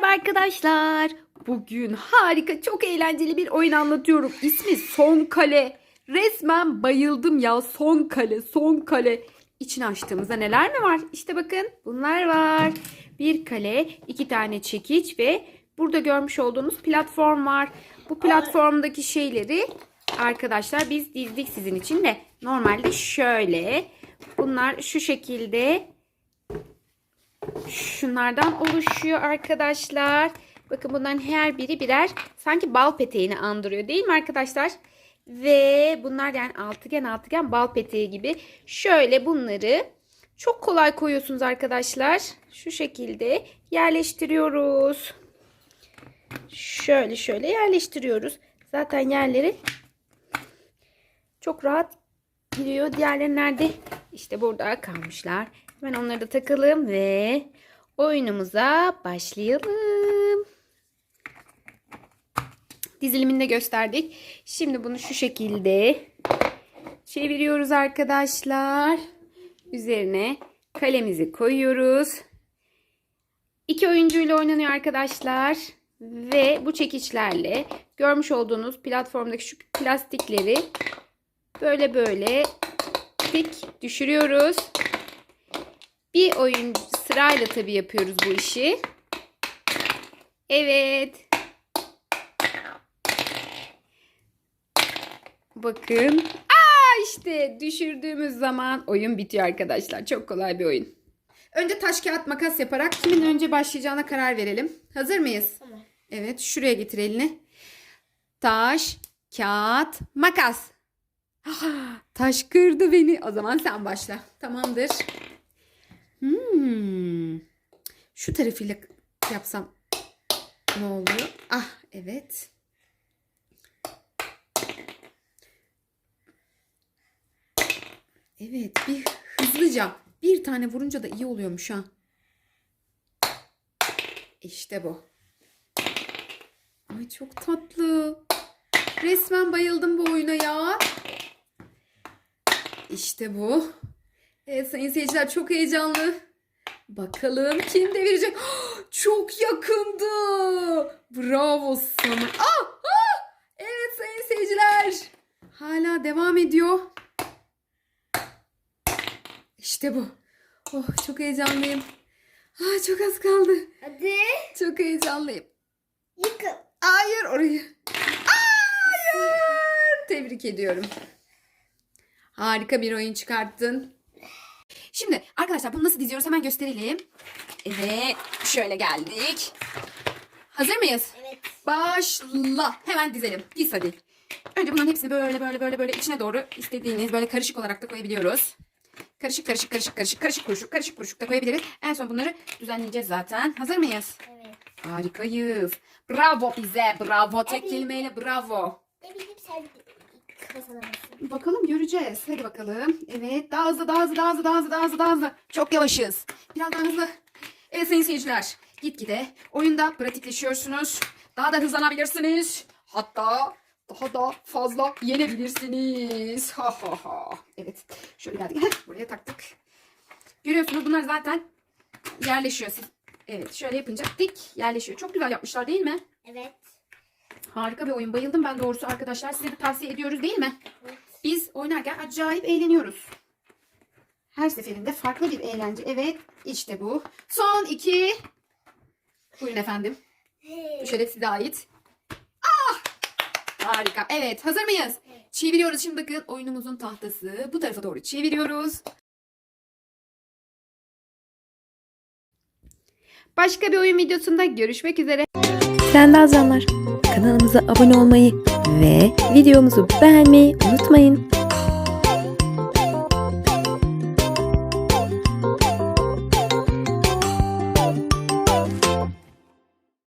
Merhaba arkadaşlar. Bugün harika, çok eğlenceli bir oyun anlatıyorum. İsmi Son Kale. Resmen bayıldım ya. Son Kale, Son Kale. İçini açtığımızda neler mi var? İşte bakın bunlar var. Bir kale, iki tane çekiç ve burada görmüş olduğunuz platform var. Bu platformdaki şeyleri arkadaşlar biz dizdik sizin için de. Normalde şöyle. Bunlar şu şekilde şunlardan oluşuyor arkadaşlar. Bakın bunların her biri birer sanki bal peteğini andırıyor değil mi arkadaşlar? Ve bunlar yani altıgen altıgen bal peteği gibi. Şöyle bunları çok kolay koyuyorsunuz arkadaşlar. Şu şekilde yerleştiriyoruz. Şöyle şöyle yerleştiriyoruz. Zaten yerleri çok rahat giriyor. Diğerleri nerede? İşte burada kalmışlar. Hemen onları da takalım ve oyunumuza başlayalım. Dizilimini de gösterdik. Şimdi bunu şu şekilde çeviriyoruz arkadaşlar. Üzerine kalemizi koyuyoruz. İki oyuncuyla oynanıyor arkadaşlar. Ve bu çekiçlerle görmüş olduğunuz platformdaki şu plastikleri böyle böyle dik düşürüyoruz. Bir oyun sırayla tabii yapıyoruz bu işi. Evet. Bakın. Aa işte düşürdüğümüz zaman oyun bitiyor arkadaşlar. Çok kolay bir oyun. Önce taş kağıt makas yaparak kimin önce başlayacağına karar verelim. Hazır mıyız? Tamam. Evet şuraya getir elini. Taş, kağıt, makas. Ah, Taş kırdı beni. O zaman sen başla. Tamamdır. Hmm. Şu tarafıyla yapsam ne oluyor? Ah evet. Evet bir hızlıca bir tane vurunca da iyi oluyormuş ha. İşte bu. Ay çok tatlı. Resmen bayıldım bu oyuna ya. İşte bu. Evet sayın seyirciler çok heyecanlı. Bakalım kim devirecek? Çok yakındı. Bravo sana. Ah, ah! Evet sayın seyirciler. Hala devam ediyor. İşte bu. Oh çok heyecanlıyım. Ah, çok az kaldı. Hadi. Çok heyecanlıyım. Yıkın. Hayır orayı. Hayır. Tebrik ediyorum. Harika bir oyun çıkarttın. Şimdi arkadaşlar bunu nasıl diziyoruz hemen gösterelim. Evet şöyle geldik. Hazır mıyız? Evet. Başla. Hemen dizelim. Diz hadi. Önce bunların hepsini böyle böyle böyle böyle içine doğru istediğiniz böyle karışık olarak da koyabiliyoruz. Karışık karışık karışık karışık karışık kuruşuk karışık kuruşuk da koyabiliriz. En son bunları düzenleyeceğiz zaten. Hazır mıyız? Evet. Harikayız. Bravo bize. Bravo. Tek Evet. kelimeyle bravo. Bileyim sen kazanamazsın. Bakalım göreceğiz. Hadi bakalım. Evet. Daha hızlı, daha hızlı, daha hızlı, daha hızlı, daha hızlı, daha hızlı. Çok yavaşız. Biraz daha hızlı. Evet sayın seyirciler. Gitgide oyunda pratikleşiyorsunuz. Daha da hızlanabilirsiniz. Hatta daha da fazla yenebilirsiniz. Ha ha ha. Evet. Şöyle geldik. Heh, buraya taktık. Görüyorsunuz bunlar zaten yerleşiyor. Evet şöyle yapınca dik yerleşiyor. Çok güzel yapmışlar değil mi? Evet. Harika bir oyun. Bayıldım ben doğrusu arkadaşlar. Size de tavsiye ediyoruz değil mi? Evet. Biz oynarken acayip eğleniyoruz. Her seferinde farklı bir eğlence. Evet işte bu. Son iki. Buyurun efendim. Bu şeref size ait. Ah! Harika. Evet hazır mıyız? Çeviriyoruz. Şimdi bakın oyunumuzun tahtası. Bu tarafa doğru çeviriyoruz. Başka bir oyun videosunda görüşmek üzere. Sen de azanlar. Kanalımıza abone olmayı ve videomuzu beğenmeyi unutmayın.